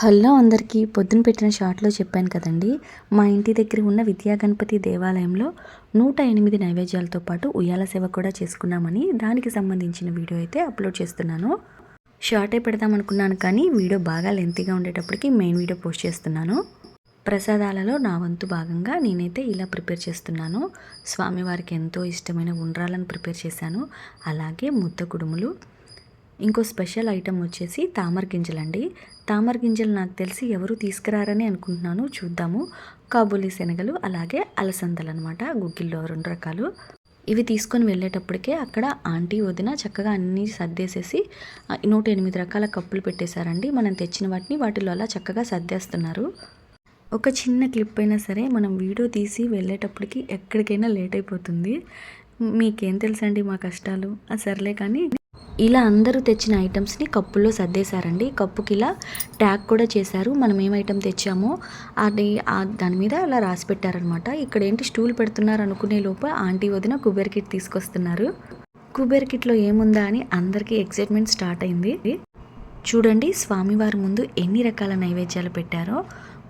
Hello అందరికీ పొద్దున పెట్టిన షార్ట్లో చెప్పాను కదండి మా ఇంటి దగ్గర ఉన్న విద్యా గణపతి దేవాలయంలో నూట ఎనిమిది నైవేద్యాలతో పాటు ఉయ్యాల సేవ కూడా చేసుకున్నామని దానికి సంబంధించిన వీడియో అయితే అప్లోడ్ చేస్తున్నాను. షార్టే పెడదాం అనుకున్నాను కానీ వీడియో బాగా లెంతీగా ఉండేటప్పటికి మెయిన్ వీడియో పోస్ట్ చేస్తున్నాను. ప్రసాదాలలో నా వంతు భాగంగా నేనైతే ఇలా ప్రిపేర్ చేస్తున్నాను. స్వామివారికి ఎంతో ఇష్టమైన ఉండ్రాలను ప్రిపేర్ చేశాను. అలాగే ముద్ద కుడుములు ఇంకో స్పెషల్ ఐటెం వచ్చేసి తామర గింజలండి తామర గింజలు నాకు తెలిసి ఎవరు తీసుకురారని అనుకుంటున్నాను. చూద్దాము. కాబూలీ శనగలు అలాగే అలసందలు అనమాట గుగ్గిల్లో రెండు రకాలు. ఇవి తీసుకొని వెళ్ళేటప్పటికే అక్కడ ఆంటీ వదిన చక్కగా అన్నీ సర్దేసేసి నూట ఎనిమిది రకాల కప్పులు పెట్టేశారండి. మనం తెచ్చిన వాటిని వాటిలో అలా చక్కగా సర్దేస్తున్నారు. ఒక చిన్న క్లిప్ అయినా సరే మనం వీడియో తీసి వెళ్ళేటప్పటికి ఎక్కడికైనా లేట్ అయిపోతుంది. మీకేం తెలుసండి మా కష్టాలు? సర్లే కానీ ఇలా అందరూ తెచ్చిన ఐటమ్స్ని కప్పుల్లో సర్దేశారండి. కప్పుకి ఇలా ట్యాగ్ కూడా చేశారు. మనం ఏం ఐటమ్ తెచ్చామో అది దాని మీద అలా రాసి పెట్టారనమాట ఇక్కడ ఏంటి స్టూల్ పెడుతున్నారు అనుకునే లోపు ఆంటీ వదిన కుబేర్ కిట్ తీసుకొస్తున్నారు. కుబేర్ కిట్లో ఏముందా అని అందరికీ ఎక్సైట్మెంట్ స్టార్ట్ అయింది. చూడండి స్వామివారి ముందు ఎన్ని రకాల నైవేద్యాలు పెట్టారో.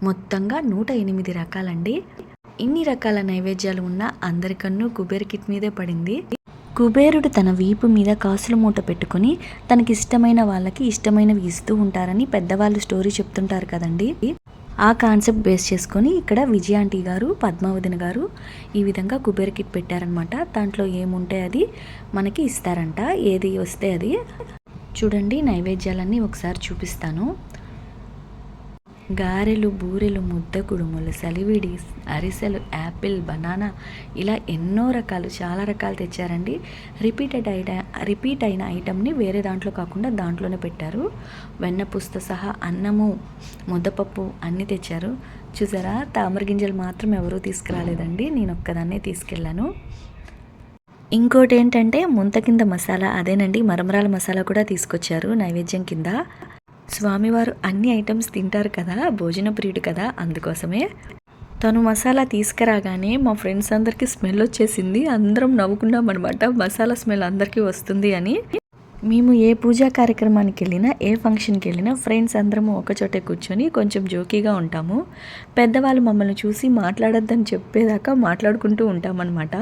మొత్తంగా నూట ఎనిమిది రకాలండి. ఇన్ని రకాల నైవేద్యాలు ఉన్న అందరికన్నా కుబేర్ కిట్ మీదే పడింది. కుబేరుడు తన వీపు మీద కాసుల మూట పెట్టుకొని తనకి ఇష్టమైన వాళ్ళకి ఇష్టమైనవి ఇస్తూ ఉంటారని పెద్దవాళ్ళు స్టోరీ చెప్తుంటారు కదండి. ఆ కాన్సెప్ట్ బేస్ చేసుకొని ఇక్కడ విజయాంటీ గారు పద్మావతిని గారు ఈ విధంగా కుబేర్ కిట్ పెట్టారనమాట దాంట్లో ఏముంటే అది మనకి ఇస్తారంట. ఏది వస్తే అది. చూడండి నైవేద్యాలన్నీ ఒకసారి చూపిస్తాను. గారెలు బూరెలు ముద్ద కుడుములు సలివిడి అరిసెలు యాపిల్ బనానా ఇలా ఎన్నో రకాలు చాలా రకాలు తెచ్చారండి. రిపీటెడ్ ఐట రిపీట్ అయిన ఐటమ్ని వేరే దాంట్లో కాకుండా దాంట్లోనే పెట్టారు. వెన్నపూసతో సహా అన్నము ముద్దపప్పు అన్నీ తెచ్చారు. చూసారా? తామర గింజలు మాత్రం ఎవరూ తీసుకురాలేదండి. నేను ఒక్కదాన్నే తీసుకెళ్ళాను. ఇంకోటి ఏంటంటే ముంత కింద మసాలా అదేనండి. మరమరాల మసాలా కూడా తీసుకొచ్చారు నైవేద్యం కింద. స్వామివారు అన్ని ఐటమ్స్ తింటారు కదా భోజన ప్రియుడు కదా అందుకోసమే. తను మసాలా తీసుకురాగానే మా ఫ్రెండ్స్ అందరికీ స్మెల్ వచ్చేసింది. అందరం నవ్వుకున్నాం అనమాట మసాలా స్మెల్ అందరికీ వస్తుంది అని. మేము ఏ పూజా కార్యక్రమానికి వెళ్ళినా ఏ ఫంక్షన్కి వెళ్ళినా ఫ్రెండ్స్ అందరము ఒకచోటే కూర్చొని కొంచెం జోకీగా ఉంటాము. పెద్దవాళ్ళు మమ్మల్ని చూసి మాట్లాడొద్దని చెప్పేదాకా మాట్లాడుకుంటూ ఉంటామన్నమాట.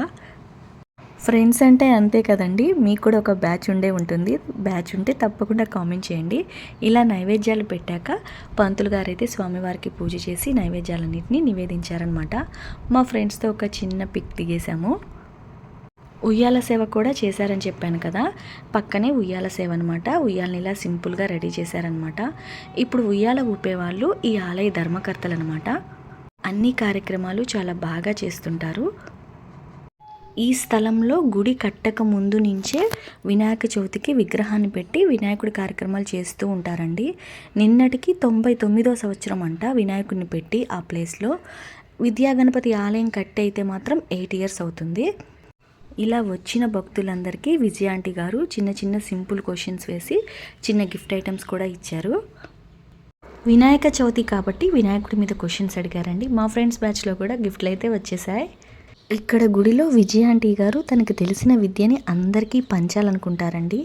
ఫ్రెండ్స్ అంటే అంతే కదండి. మీకు కూడా ఒక బ్యాచ్ ఉండే ఉంటుంది. బ్యాచ్ ఉంటే తప్పకుండా కామెంట్ చేయండి. ఇలా నైవేద్యాలు పెట్టాక పంతులు గారైతే స్వామివారికి పూజ చేసి నైవేద్యాలన్నింటినీ నివేదించారనమాట మా ఫ్రెండ్స్తో ఒక చిన్న పిక్ దిగేసాము ఉయ్యాల సేవ కూడా చేశారని చెప్పాను కదా. పక్కనే ఉయ్యాల సేవ అనమాట ఉయ్యాలని ఇలా సింపుల్గా రెడీ చేశారనమాట ఇప్పుడు ఉయ్యాల ఊపేవాళ్ళు ఈ ఆలయ ధర్మకర్తలు అనమాట అన్ని కార్యక్రమాలు చాలా బాగా చేస్తుంటారు. ఈ స్థలంలో గుడి కట్టక ముందు నుంచే వినాయక చవితికి విగ్రహాన్ని పెట్టి వినాయకుడి కార్యక్రమాలు చేస్తూ ఉంటారండి. నిన్నటికి తొంభై తొమ్మిదో సంవత్సరం అంట వినాయకుడిని పెట్టి ఆ ప్లేస్లో విద్యాగణపతి ఆలయం కట్టి అయితే మాత్రం ఎయిట్ ఇయర్స్ అవుతుంది. ఇలా వచ్చిన భక్తులందరికీ విజయాంటి గారు చిన్న చిన్న సింపుల్ క్వశ్చన్స్ వేసి చిన్న గిఫ్ట్ ఐటమ్స్ కూడా ఇచ్చారు. వినాయక చవితి కాబట్టి వినాయకుడి మీద క్వశ్చన్స్ అడిగారండి. మా ఫ్రెండ్స్ బ్యాచ్లో కూడా గిఫ్ట్లు అయితే వచ్చేసాయి. ఇక్కడ గుడిలో విజయ ఆంటీ గారు తనకు తెలిసిన విద్యని అందరికీ పంచాలనుకుంటారండి.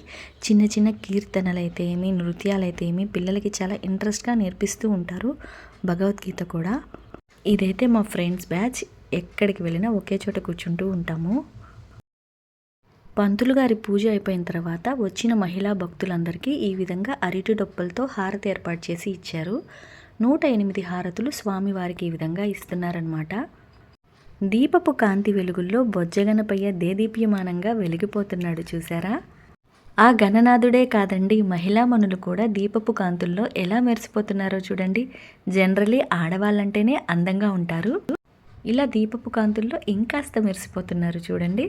చిన్న చిన్న కీర్తనలైతేమి ఏమి నృత్యాలు అయితే ఏమి పిల్లలకి చాలా ఇంట్రెస్ట్గా నేర్పిస్తూ ఉంటారు భగవద్గీత కూడా. ఇదైతే మా ఫ్రెండ్స్ బ్యాచ్. ఎక్కడికి వెళ్ళినా ఒకే చోట కూర్చుంటూ ఉంటాము. పంతులు గారి పూజ అయిపోయిన తర్వాత వచ్చిన మహిళా భక్తులందరికీ ఈ విధంగా అరటి డొప్పలతో హారతి ఏర్పాటు చేసి ఇచ్చారు. నూట ఎనిమిది హారతులు స్వామివారికి ఈ విధంగా ఇస్తున్నారనమాట దీపపు కాంతి వెలుగుల్లో బొజ్జగనపయ్య దేదీప్యమానంగా వెలిగిపోతున్నాడు చూసారా ఆ గణనాథుడే కాదండి మహిళా మనులు కూడా దీపపు కాంతుల్లో ఎలా మెరిసిపోతున్నారో చూడండి. జనరలీ ఆడవాళ్ళంటేనే అందంగా ఉంటారు. ఇలా దీపపు కాంతుల్లో ఇంకాస్త మెరిసిపోతున్నారు చూడండి.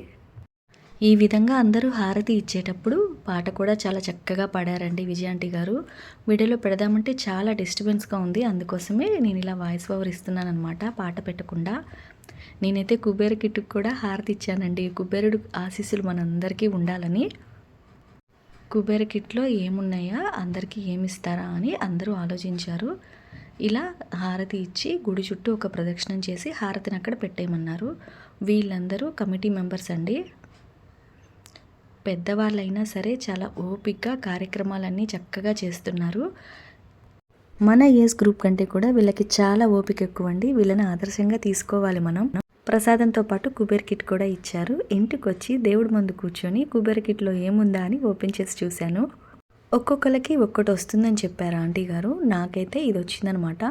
ఈ విధంగా అందరూ హారతి ఇచ్చేటప్పుడు పాట కూడా చాలా చక్కగా పాడారండి విజయాంటి గారు. వీడియోలో పెడదామంటే చాలా డిస్టర్బెన్స్గా ఉంది అందుకోసమే నేను ఇలా వాయిస్ ఓవర్ ఇస్తున్నాను అనమాట పాట పెట్టకుండా. నేనైతే కుబేర కిట్టుకు కూడా హారతి ఇచ్చానండి. కుబేరుడు ఆశీస్సులు మనందరికీ ఉండాలని. కుబేర కిట్లో ఏమున్నాయా? అందరికీ ఏమిస్తారా అని అందరూ ఆలోచించారు. ఇలా హారతి ఇచ్చి గుడి చుట్టూ ఒక ప్రదక్షిణం చేసి హారతిని అక్కడ పెట్టేయమన్నారు. వీళ్ళందరూ కమిటీ మెంబర్స్ అండి. పెద్దవాళ్ళైనా సరే చాలా ఓపిక్గా కార్యక్రమాలన్నీ చక్కగా చేస్తున్నారు. మన ఏజ్ గ్రూప్ కంటే కూడా వీళ్ళకి చాలా ఓపిక ఎక్కువ అండి వీళ్ళని ఆదర్శంగా తీసుకోవాలి మనం. ప్రసాదంతో పాటు కుబేర్ కిట్ కూడా ఇచ్చారు. ఇంటికి వచ్చి దేవుడి ముందు కూర్చొని కుబేర్ కిట్లో ఏముందా అని ఓపెన్ చేసి చూశాను. ఒక్కొక్కరికి ఒక్కటి వస్తుందని చెప్పారు ఆంటీ గారు. నాకైతే ఇది వచ్చిందనమాట.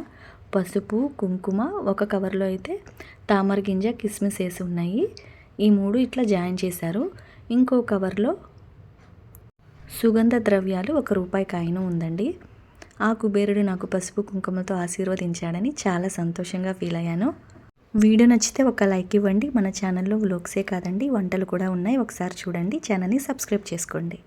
పసుపు కుంకుమ ఒక కవర్లో అయితే తామర గింజ కిస్మిస్ వేసి ఉన్నాయి. ఈ మూడు ఇట్లా జాయిన్ చేశారు. ఇంకో కవర్లో సుగంధ ద్రవ్యాలు ఒక రూపాయి కాయిన ఉందండి. ఆ కుబేరుడు నాకు పసుపు కుంకుమతో ఆశీర్వదించాడని చాలా సంతోషంగా ఫీల్ అయ్యాను. వీడియో నచ్చితే ఒక లైక్ ఇవ్వండి. మన ఛానల్లో వ్లోగ్సే కాదండి వంటలు కూడా ఉన్నాయి. ఒకసారి చూడండి. ఛానల్ని సబ్స్క్రైబ్ చేసుకోండి.